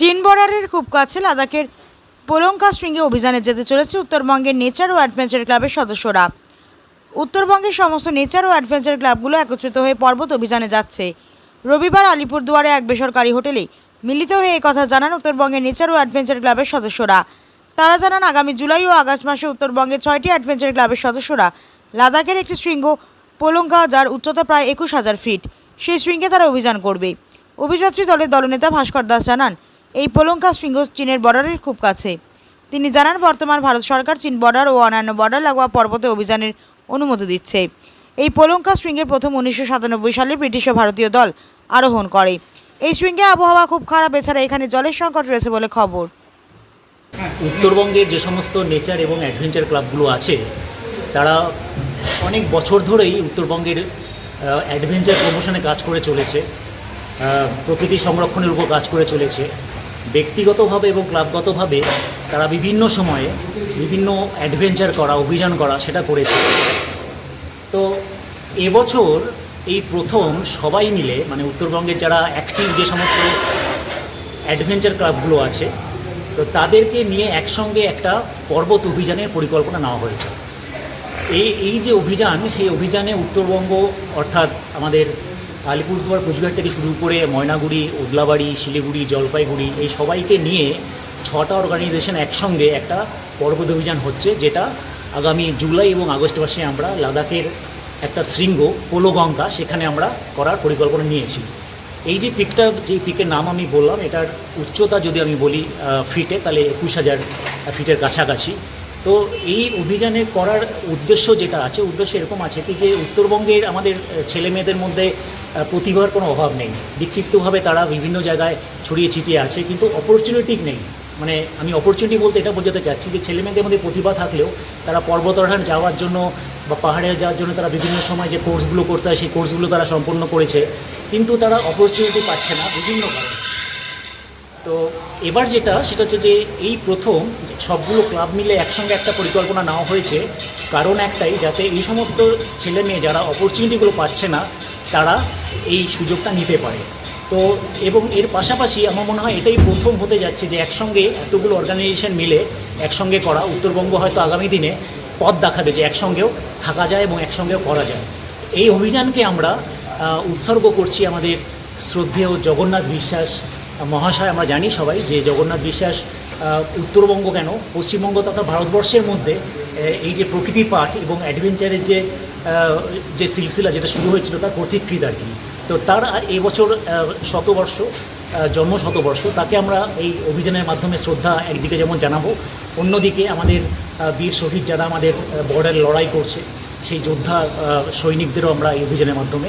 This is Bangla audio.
চীন বর্ডারের খুব কাছে লাদাখের পোলঙ্কা শৃঙ্গে অভিযানে যেতে চলেছে উত্তরবঙ্গের নেচার ও অ্যাডভেঞ্চার ক্লাবের সদস্যরা। উত্তরবঙ্গের সমস্ত নেচার ও অ্যাডভেঞ্চার ক্লাবগুলো একত্রিত হয়ে পর্বত অভিযানে যাচ্ছে। রবিবার আলিপুরদুয়ারে এক বেসরকারি হোটেলে মিলিত হয়ে কথা জানান উত্তরবঙ্গের নেচার ও অ্যাডভেঞ্চার ক্লাবের সদস্যরা। তারা জানান, আগামী জুলাই ও আগস্ট মাসে উত্তরবঙ্গের ছয়টি অ্যাডভেঞ্চার ক্লাবের সদস্যরা লাদাখের একটি শৃঙ্গ পোলঙ্কা, যার উচ্চতা প্রায় একুশ হাজার ফিট, সেই শৃঙ্গে তারা অভিযান করবে। অভিযাত্রী দলের দলনেতা ভাস্কর দাস জানান এই পোলঙ্কা শৃঙ্গ চীনের বর্ডারের খুব কাছে। তিনি জানান, বর্তমান ভারত সরকার চীন বর্ডার ও অন্যান্য বর্ডার লাগোয়া পর্বতে অভিযানের অনুমতি দিচ্ছে। এই পোলঙ্কা শৃঙ্গের প্রথম উনিশশো সাতানব্বই সালে ব্রিটিশ ও ভারতীয় দল আরোহণ করে। এই শৃঙ্গে আবহাওয়া খুব খারাপ, এছাড়া এখানে জলের সংকট রয়েছে বলে খবর। উত্তরবঙ্গের যে সমস্ত নেচার এবং অ্যাডভেঞ্চার ক্লাবগুলো আছে, তারা অনেক বছর ধরেই উত্তরবঙ্গের অ্যাডভেঞ্চার প্রমোশনে কাজ করে চলেছে প্রকৃতি সংরক্ষণের উপর কাজ করে চলেছে। ব্যক্তিগতভাবে এবং ক্লাবগতভাবে তারা বিভিন্ন সময়ে বিভিন্ন অ্যাডভেঞ্চার করা, অভিযান করা সেটা করেছে। তো এবছর এই প্রথম সবাই মিলে মানে উত্তরবঙ্গের যারা অ্যাক্টিভ যে সমস্ত অ্যাডভেঞ্চার ক্লাবগুলো আছে, তো তাদেরকে নিয়ে একসঙ্গে একটা পর্বত অভিযানের পরিকল্পনা নেওয়া হয়েছে। এই এই যে অভিযান, সেই অভিযানে উত্তরবঙ্গ অর্থাৎ আমাদের আলিপুরদুয়ার কোচবিহার থেকে শুরু করে ময়নাগুড়ি ওদলাবাড়ি শিলিগুড়ি, জলপাইগুড়ি এই সবাইকে নিয়ে ছটা অর্গানাইজেশন একসঙ্গে একটা পর্বত অভিযান হচ্ছে, যেটা আগামী জুলাই এবং আগস্ট মাসে আমরা লাদাখের একটা শৃঙ্গ পোলোগঙ্গা সেখানে আমরা করার পরিকল্পনা নিয়েছি। এই যে পিকটা, যে পিকের নাম আমি বললাম, এটার উচ্চতা যদি আমি বলি ফিটে তাহলে একুশ হাজার ফিটের কাছাকাছি। তো এই অভিযানে করার উদ্দেশ্য যেটা আছে, উদ্দেশ্য এরকম আছে কি যে উত্তরবঙ্গের আমাদের ছেলে মেয়েদের মধ্যে প্রতিভার কোনো অভাব নেই। বিক্ষিপ্তভাবে তারা বিভিন্ন জায়গায় ছড়িয়ে ছিটিয়ে আছে, কিন্তু অপরচুনিটি নেই। মানে আমি অপরচুনিটি বলতে এটা বোঝাতে চাচ্ছি যে ছেলে মেয়েদের মধ্যে প্রতিভা থাকলেও তারা পর্বতারোহণ যাওয়ার জন্য বা পাহাড়ে যাওয়ার জন্য তারা বিভিন্ন সময় যে কোর্সগুলো করতে হয়, সেই কোর্সগুলো তারা সম্পন্ন করেছে। কিন্তু তারা অপরচুনিটি পাচ্ছে না বিভিন্ন কারণে। তো এবার যেটা, সেটা হচ্ছে যে এই প্রথম সবগুলো ক্লাব মিলে একসঙ্গে একটা পরিকল্পনা নেওয়া হয়েছে, কারণ একটাই যাতে এই সমস্ত ছেলে মেয়ে যারা অপরচুনিটিগুলো পাচ্ছে না, তারা এই সুযোগটা নিতে পারে। তো এবং এর পাশাপাশি আমার মনে হয় এটাই প্রথম হতে যাচ্ছে যে একসঙ্গে এতগুলো অর্গানাইজেশন মিলে একসঙ্গে করা, উত্তরবঙ্গ হয়তো আগামী দিনে পথ দেখাবে যে একসঙ্গেও থাকা যায় এবং একসঙ্গেও করা যায়। এই অভিযানকে আমরা উৎসর্গ করছি আমাদের শ্রদ্ধেয় জগন্নাথ বিশ্বাস মহাশয়, আমরা জানি সবাই যে জগন্নাথ বিশ্বাস উত্তরবঙ্গ কেন? পশ্চিমবঙ্গ তথা ভারতবর্ষের মধ্যে এই যে প্রকৃতি পাঠ এবং অ্যাডভেঞ্চারের যে যে সিলসিলা যেটা শুরু হয়েছিল তার পথিকৃত আর কি। তো তার এবছর শতবর্ষ জন্ম শতবর্ষ, তাকে আমরা এই অভিযানের মাধ্যমে শ্রদ্ধা একদিকে যেমন জানাব, অন্যদিকে আমাদের বীর শহীদ যারা আমাদের বর্ডারে লড়াই করছে, সেই যোদ্ধা সৈনিকদেরও আমরা এই অভিযানের মাধ্যমে